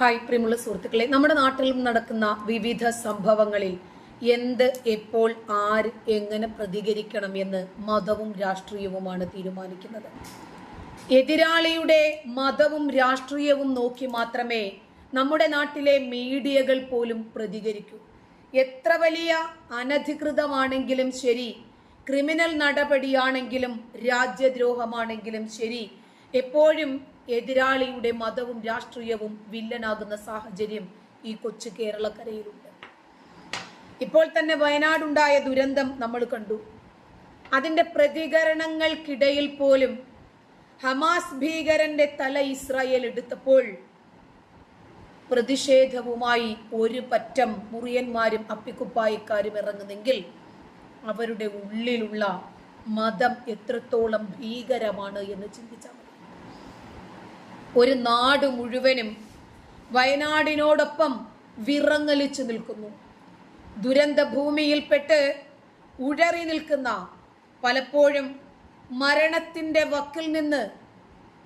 Hi പ്രിയമുള്ള സുഹൃത്തുക്കളെ. നമ്മുടെ നാട്ടിൽ നടക്കുന്ന വിവിധ സംഭവങ്ങളിൽ എന്ത് എപ്പോൾ ആര് എങ്ങനെ പ്രതികരിക്കണം എന്ന് മതവും രാഷ്ട്രീയവുമാണ് തീരുമാനിക്കുന്നത്. എതിരാളിയുടെ മതവും രാഷ്ട്രീയവും നോക്കി മാത്രമേ നമ്മുടെ നാട്ടിലെ മീഡിയകൾ പോലും പ്രതികരിക്കൂ. എത്ര വലിയ അനധികൃതമാണെങ്കിലും ശരി ക്രിമിനൽ നടപടിയാണെങ്കിലും രാജ്യദ്രോഹമാണെങ്കിലും ശരി എപ്പോഴും എതിരാളിയുടെ മതവും രാഷ്ട്രീയവും വില്ലനാകുന്ന സാഹചര്യം ഈ കൊച്ചു കേരളക്കരയിലുണ്ട്. ഇപ്പോൾ തന്നെ വയനാടുണ്ടായ ദുരന്തം നമ്മൾ കണ്ടു. അതിന്റെ പ്രതികരണങ്ങൾക്കിടയിൽ പോലും ഹമാസ് ഭീകരന്റെ തല ഇസ്രായേൽ എടുത്തപ്പോൾ പ്രതിഷേധവുമായി ഒരു പറ്റം മുറിയന്മാരും അപ്പിക്കുപ്പായിക്കാരും ഇറങ്ങുന്നെങ്കിൽ അവരുടെ ഉള്ളിലുള്ള മതം എത്രത്തോളം ഭീകരമാണ് എന്ന് ചിന്തിച്ചാൽ ഒരു നാട് മുഴുവനും വയനാടിനോടൊപ്പം വിറങ്ങലിച്ചു നിൽക്കുന്നു. ദുരന്ത ഭൂമിയിൽപ്പെട്ട് ഉഴറി നിൽക്കുന്ന പലപ്പോഴും മരണത്തിന്റെ വക്കിൽ നിന്ന്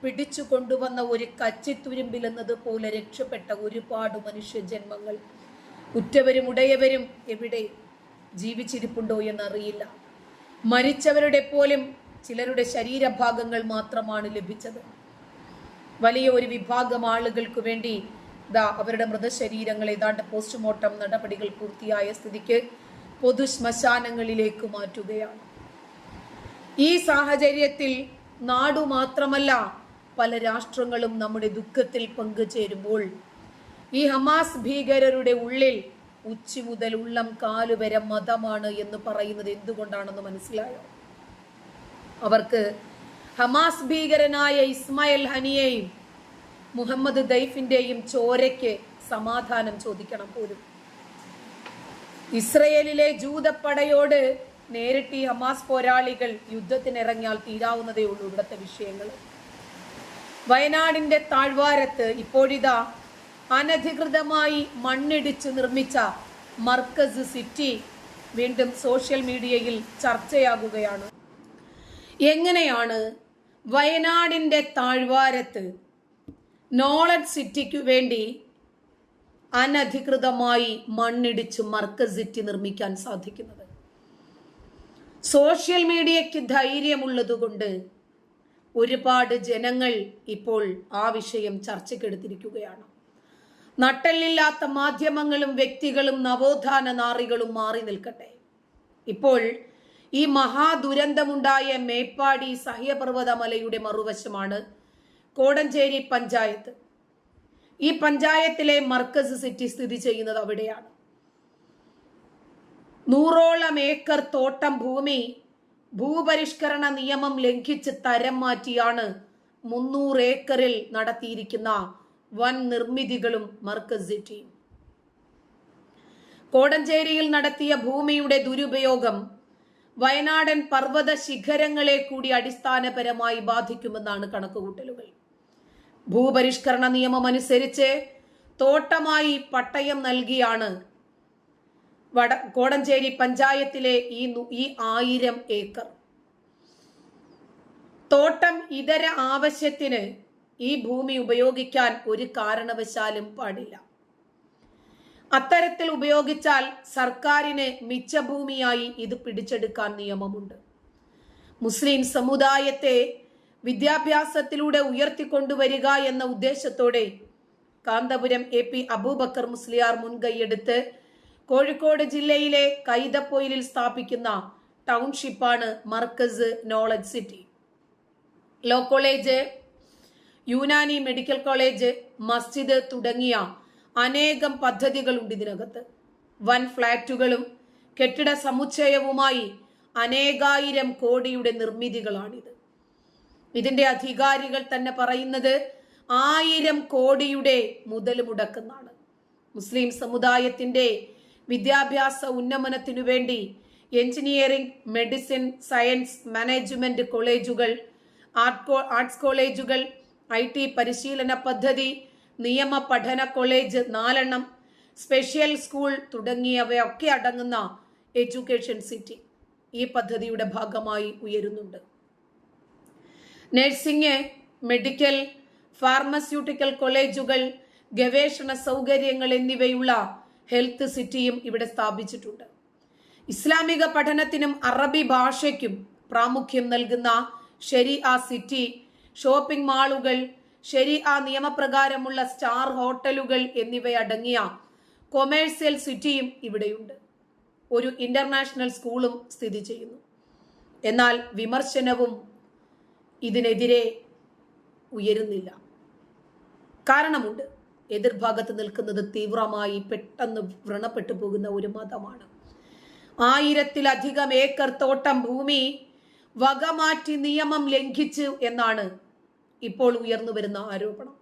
പിടിച്ചു കൊണ്ടുവന്ന ഒരു കച്ചിത്തുരുമ്പിലെന്നത് പോലെ രക്ഷപ്പെട്ട ഒരുപാട് മനുഷ്യജന്മങ്ങൾ. ഉറ്റവരും ഉടയവരും എവിടെ ജീവിച്ചിരിപ്പുണ്ടോ എന്നറിയില്ല. മരിച്ചവരുടെ പോലും ചിലരുടെ ശരീരഭാഗങ്ങൾ മാത്രമാണ് ലഭിച്ചത്. വലിയ ഒരു വിഭാഗം ആളുകൾക്ക് വേണ്ടി ദാ അവരുടെ മൃതശരീരങ്ങൾ ഏതാണ്ട് പോസ്റ്റ്മോർട്ടം നടപടികൾ പൂർത്തിയായ സ്ഥിതിക്ക് പൊതു ശ്മശാനങ്ങളിലേക്ക് മാറ്റുകയാണ്. ഈ സാഹചര്യത്തിൽ നാടു മാത്രമല്ല പല രാഷ്ട്രങ്ങളും നമ്മുടെ ദുഃഖത്തിൽ പങ്കുചേരുമ്പോൾ ഈ ഹമാസ് ഭീകരരുടെ ഉള്ളിൽ ഉച്ചി മുതൽ ഉള്ളം കാലുവരെ മതമാണ് എന്ന് പറയുന്നത് എന്തുകൊണ്ടാണെന്ന് മനസ്സിലായോ? അവർക്ക് ഹമാസ് ഭീകരനായ ഇസ്മായിൽ ഹനിയെയും മുഹമ്മദ് ദൈഫിന്റെയും ചോരയ്ക്ക് സമാധാനം ചോദിക്കണം പോലും. ഇസ്രയേലിലെ ജൂതപ്പടയോട് നേരിട്ട് ഈ ഹമാസ് പോരാളികൾ യുദ്ധത്തിനിറങ്ങിയാൽ തീരാവുന്നതേ ഉള്ളൂ ഇവിടുത്തെ വിഷയങ്ങൾ. വയനാടിന്റെ താഴ്വാരത്ത് ഇപ്പോഴിതാ അനധികൃതമായി മണ്ണിടിച്ച് നിർമ്മിച്ച മർക്കസ് സിറ്റി വീണ്ടും സോഷ്യൽ മീഡിയയിൽ ചർച്ചയാകുകയാണ്. എങ്ങനെയാണ് വയനാടിന്റെ താഴ്വാരത്ത് നോളജ് സിറ്റിക്കു വേണ്ടി അനധികൃതമായി മണ്ണിടിച്ച് മർക്കസ് സിറ്റി നിർമ്മിക്കാൻ സാധിക്കുന്നത്. സോഷ്യൽ മീഡിയയ്ക്ക് ധൈര്യമുള്ളതുകൊണ്ട് ഒരുപാട് ജനങ്ങൾ ഇപ്പോൾ ആ വിഷയം ചർച്ചയ്ക്കെടുത്തിരിക്കുകയാണ്. നട്ടല്ലില്ലാത്ത മാധ്യമങ്ങളും വ്യക്തികളും നവോത്ഥാന നാറികളും മാറി നിൽക്കട്ടെ. ഇപ്പോൾ ഈ മഹാദുരന്തമുണ്ടായ മേപ്പാടി സഹ്യപർവത മലയുടെ മറുവശമാണ് കോടഞ്ചേരി പഞ്ചായത്ത്. ഈ പഞ്ചായത്തിലെ മർക്കസ് സിറ്റി സ്ഥിതി ചെയ്യുന്നത് അവിടെയാണ്. നൂറോളം ഏക്കർ തോട്ടം ഭൂമി ഭൂപരിഷ്കരണ നിയമം ലംഘിച്ച് തരം മാറ്റിയാണ് മുന്നൂറ് ഏക്കറിൽ നടത്തിയിരിക്കുന്ന വൻ നിർമ്മിതികളും മർക്കസ് സിറ്റിയും. കോടഞ്ചേരിയിൽ നടത്തിയ ഭൂമിയുടെ ദുരുപയോഗം വയനാടൻ പർവത ശിഖരങ്ങളെ കൂടി അടിസ്ഥാനപരമായി ബാധിക്കുമെന്നാണ് കണക്കുകൂട്ടലുകൾ. ഭൂപരിഷ്കരണ നിയമം അനുസരിച്ച് തോട്ടമായി പട്ടയം നൽകിയാണ് വട കോടഞ്ചേരി പഞ്ചായത്തിലെ ഈ ഈ ആയിരം ഏക്കർ. തോട്ടം ഇതര ആവശ്യത്തിന് ഈ ഭൂമി ഉപയോഗിക്കാൻ ഒരു കാരണവശാലും പാടില്ല. അത്തരത്തിൽ ഉപയോഗിച്ചാൽ സർക്കാരിന് മിച്ചഭൂമിയായി ഇത് പിടിച്ചെടുക്കാൻ നിയമമുണ്ട്. മുസ്ലിം സമുദായത്തെ വിദ്യാഭ്യാസത്തിലൂടെ ഉയർത്തിക്കൊണ്ടുവരിക എന്ന ഉദ്ദേശത്തോടെ കാന്തപുരം എ പി അബൂബക്കർ മുസ്ലിയാർ മുൻകൈയെടുത്ത് കോഴിക്കോട് ജില്ലയിലെ കൈതപ്പൊയിലിൽ സ്ഥാപിക്കുന്ന ടൗൺഷിപ്പാണ് Markaz knowledge city. Law college Unani medical college മസ്ജിദ് തുടങ്ങിയ അനേകം പദ്ധതികളുണ്ട് ഇതിനകത്ത്. വൻ ഫ്ളാറ്റുകളും കെട്ടിട സമുച്ചയവുമായി അനേകായിരം കോടിയുടെ നിർമ്മിതികളാണിത്. ഇതിന്റെ അധികാരികൾ തന്നെ പറയുന്നത് ആയിരം കോടിയുടെ മുതൽ മുടക്കുന്നാണ്. മുസ്ലിം സമുദായത്തിന്റെ വിദ്യാഭ്യാസ ഉന്നമനത്തിനു വേണ്ടി എഞ്ചിനീയറിംഗ് മെഡിസിൻ സയൻസ് മാനേജ്മെന്റ് കോളേജുകൾ ആർട്ട് ആർട്സ് കോളേജുകൾ ഐ ടി പരിശീലന പദ്ധതി നിയമ പഠന കോളേജ് നാലെണ്ണം സ്പെഷ്യൽ സ്കൂൾ തുടങ്ങിയവയൊക്കെ അടങ്ങുന്ന എഡ്യൂക്കേഷൻ സിറ്റി ഈ പദ്ധതിയുടെ ഭാഗമായി ഉയരുന്നുണ്ട്. നഴ്സിംഗ് മെഡിക്കൽ ഫാർമസ്യൂട്ടിക്കൽ കോളേജുകൾ ഗവേഷണ സൗകര്യങ്ങൾ എന്നിവയുള്ള ഹെൽത്ത് സിറ്റിയും ഇവിടെ സ്ഥാപിച്ചിട്ടുണ്ട്. ഇസ്ലാമിക പഠനത്തിനും അറബി ഭാഷയ്ക്കും പ്രാമുഖ്യം നൽകുന്ന ഷെരി ആ സിറ്റി ഷോപ്പിംഗ് മാളുകൾ ഷെരി ആ നിയമപ്രകാരമുള്ള സ്റ്റാർ ഹോട്ടലുകൾ എന്നിവയടങ്ങിയ കൊമേഴ്സ്യൽ സിറ്റിയും ഇവിടെയുണ്ട്. ഒരു ഇന്റർനാഷണൽ സ്കൂളും സ്ഥിതി ചെയ്യുന്നു. എന്നാൽ വിമർശനവും ഇതിനെതിരെ ഉയരുന്നില്ല. കാരണമുണ്ട് എതിർഭാഗത്ത് നിൽക്കുന്നത് തീവ്രമായി പെട്ടെന്ന് വ്രണപ്പെട്ടു പോകുന്ന ഒരു മതമാണ്. ആയിരത്തിലധികം ഏക്കർ തോട്ടം ഭൂമി വകമാറ്റി നിയമം ലംഘിച്ചു എന്നാണ് ഇപ്പോൾ ഉയർന്നു വരുന്ന ആരോപണം.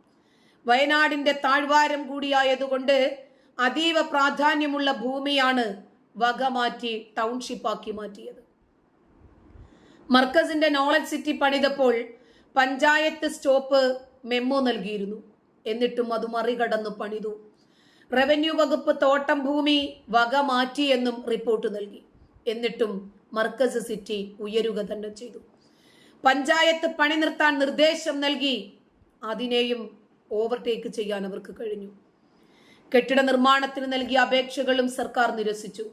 വയനാടിന്റെ താഴ്വാരം കൂടിയായതുകൊണ്ട് അതീവ പ്രാധാന്യമുള്ള ഭൂമിയാണ് വക മാറ്റി ടൗൺഷിപ്പാക്കി മാറ്റിയത്. മർക്കസിന്റെ നോളജ് സിറ്റി പണിതപ്പോൾ പഞ്ചായത്ത് സ്റ്റോപ്പ് മെമ്മോ നൽകിയിരുന്നു. എന്നിട്ടും അത് മറികടന്ന് പണിതു. റവന്യൂ വകുപ്പ് തോട്ടം ഭൂമി വക മാറ്റിയെന്നും റിപ്പോർട്ട് നൽകി. എന്നിട്ടും മർക്കസ് സിറ്റി ഉയരുക തന്നെ ചെയ്തു. പഞ്ചായത്ത് പണി നിർത്താൻ നിർദ്ദേശം നൽകി അതിനെയും ഓവർടേക്ക് ചെയ്യാൻ അവർക്ക് കഴിഞ്ഞു. കെട്ടിട നിർമ്മാണത്തിന് നൽകിയ അപേക്ഷകളും സർക്കാർ നിരസിച്ചു.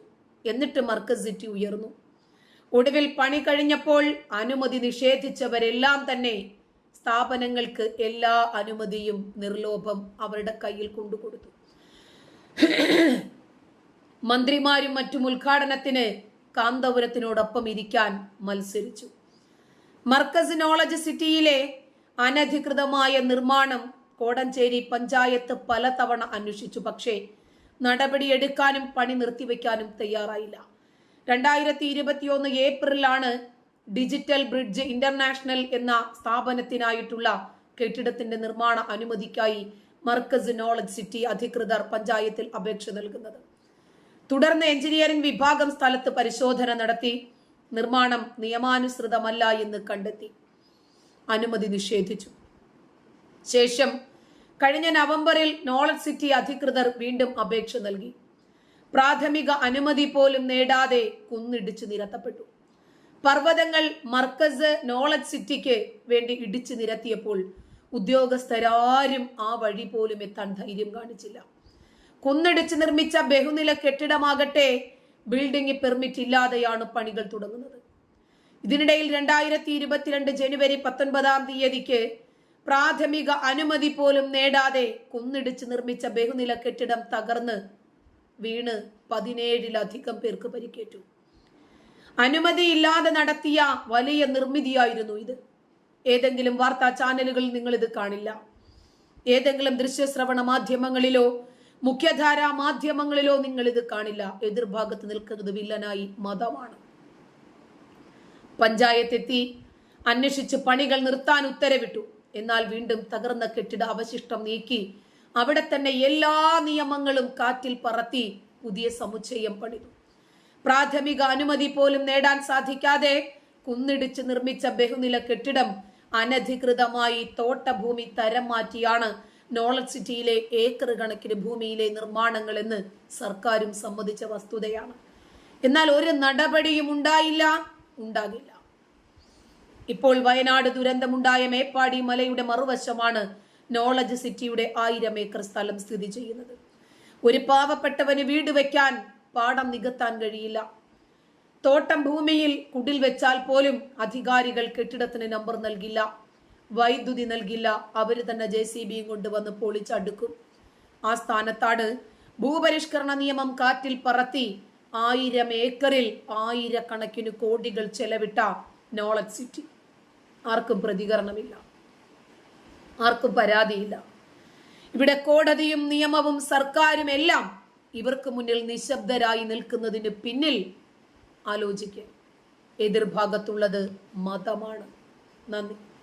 എന്നിട്ട് മർക്കസിറ്റി ഉയർന്നു. ഒടുവിൽ പണി കഴിഞ്ഞപ്പോൾ അനുമതി നിഷേധിച്ചവരെല്ലാം തന്നെ സ്ഥാപനങ്ങൾക്ക് എല്ലാ അനുമതിയും നിർലോഭം അവരുടെ കയ്യിൽ കൊണ്ടുകൊടുത്തു. മന്ത്രിമാരും മറ്റും ഉദ്ഘാടനത്തിന് കാന്തപുരത്തിനോടൊപ്പം ഇരിക്കാൻ മത്സരിച്ചു. മർക്കസ് നോളജ് സിറ്റിയിലെ അനധികൃതമായ നിർമ്മാണം കോടഞ്ചേരി പഞ്ചായത്ത് പലതവണ അന്വേഷിച്ചു. പക്ഷേ നടപടിയെടുക്കാനും പണി നിർത്തിവെക്കാനും തയ്യാറായില്ല. രണ്ടായിരത്തി ഇരുപത്തിയൊന്ന് ഏപ്രിലാണ് ഡിജിറ്റൽ ബ്രിഡ്ജ് ഇന്റർനാഷണൽ എന്ന സ്ഥാപനത്തിനായിട്ടുള്ള കെട്ടിടത്തിന്റെ നിർമ്മാണ അനുമതിക്കായി മർക്കസ് നോളജ് സിറ്റി അധികൃതർ പഞ്ചായത്തിൽ അപേക്ഷ നൽകുന്നത്. തുടർന്ന് എഞ്ചിനീയറിംഗ് വിഭാഗം സ്ഥലത്ത് പരിശോധന നടത്തി. നിർമ്മാണം നിയമാനുസൃതമല്ല എന്ന് കണ്ടെത്തി. അനുമതി നിഷേധിച്ചു. ശേഷം കഴിഞ്ഞ നവംബറിൽ നോളജ് സിറ്റി അധികൃതർ വീണ്ടും അപേക്ഷ നൽകി. പ്രാഥമിക അനുമതി പോലും നേടാതെ കുന്നിടിച്ചു നിരത്തപ്പെട്ടു. പർവതങ്ങൾ മർക്കസ് നോളജ് സിറ്റിക്ക് വേണ്ടി ഇടിച്ചു നിരത്തിയപ്പോൾ ഉദ്യോഗസ്ഥരാരും ആ വഴി പോലും എത്താൻ ധൈര്യം കാണിച്ചില്ല. കുന്നിടിച്ച് നിർമ്മിച്ച ബഹുനില കെട്ടിടമാകട്ടെ ബിൽഡിംഗ് പെർമിറ്റ് ഇല്ലാതെയാണ് പണികൾ തുടങ്ങുന്നത്. ഇതിനിടയിൽ രണ്ടായിരത്തി ഇരുപത്തിരണ്ട് ജനുവരി പത്തൊൻപതാം തീയതിക്ക് പ്രാഥമിക അനുമതി പോലും നേടാതെ കുന്നിടിച്ച് നിർമ്മിച്ച ബഹുനില കെട്ടിടം തകർന്ന് വീണ് പതിനേഴിലധികം പേർക്ക് പരിക്കേറ്റു. അനുമതിയില്ലാതെ നടത്തിയ വലിയ നിർമ്മിതിയായിരുന്നു ഇത്. ഏതെങ്കിലും വാർത്താ ചാനലുകളിൽ നിങ്ങൾ ഇത് കാണില്ല. ഏതെങ്കിലും ദൃശ്യശ്രവണ മാധ്യമങ്ങളിലോ മുഖ്യധാരാ മാധ്യമങ്ങളിലോ നിങ്ങൾ ഇത് കാണില്ല. എതിർഭാഗത്ത് നിൽക്കുന്നത് വില്ലനായി മതമാണ്. പഞ്ചായത്തെത്തി അന്വേഷിച്ച് പണികൾ നിർത്താൻ ഉത്തരവിട്ടു. എന്നാൽ വീണ്ടും തകർന്ന കെട്ടിട അവശിഷ്ടം നീക്കി അവിടെ തന്നെ എല്ലാ നിയമങ്ങളും കാറ്റിൽ പറത്തി പുതിയ സമുച്ചയം പണിതു. പ്രാഥമിക അനുമതി പോലും നേടാൻ സാധിക്കാതെ കുന്നിടിച്ച് നിർമ്മിച്ച ബഹുനില കെട്ടിടം അനധികൃതമായി തോട്ടഭൂമി തരം മാറ്റിയാണ് നോളജ് സിറ്റിയിലെ ഏക്കർ കണക്കിന് ഭൂമിയിലെ നിർമ്മാണങ്ങൾ എന്ന് സർക്കാരും സമ്മതിച്ച വസ്തുതയാണ്. എന്നാൽ ഒരു നടപടിയും ഉണ്ടായില്ല ഉണ്ടാകില്ല. ഇപ്പോൾ വയനാട് ദുരന്തമുണ്ടായ മേപ്പാടി മലയുടെ മറുവശമാണ് നോളജ് സിറ്റിയുടെ ആയിരം ഏക്കർ സ്ഥലം സ്ഥിതി ചെയ്യുന്നത്. ഒരു പാവപ്പെട്ടവന് വീട് വെക്കാൻ പാടം നികത്താൻ കഴിയില്ല. തോട്ടം ഭൂമിയിൽ കുടിൽ വെച്ചാൽ പോലും അധികാരികൾ കെട്ടിടത്തിന് നമ്പർ നൽകില്ല. വൈദ്യുതി നൽകില്ല. അവർ തന്നെ ജെ സി ബിയും കൊണ്ടുവന്ന് പൊളിച്ചടുക്കും. ആ സ്ഥാനത്താണ് ഭൂപരിഷ്കരണ നിയമം കാറ്റിൽ പറത്തി ആയിരം ഏക്കറിൽ ആയിരക്കണക്കിന് കോടികൾ ചെലവിട്ട നോളജ് സിറ്റി. ആർക്കും പ്രതികരണമില്ല. ആർക്കും പരാതിയില്ല. ഇവിടെ കോടതിയും നിയമവും സർക്കാരും എല്ലാം ഇവർക്ക് മുന്നിൽ നിശബ്ദരായി നിൽക്കുന്നതിന് പിന്നിൽ ആലോചിക്കുക എതിർഭാഗത്തുള്ളത് മതമാണ്. നന്ദി.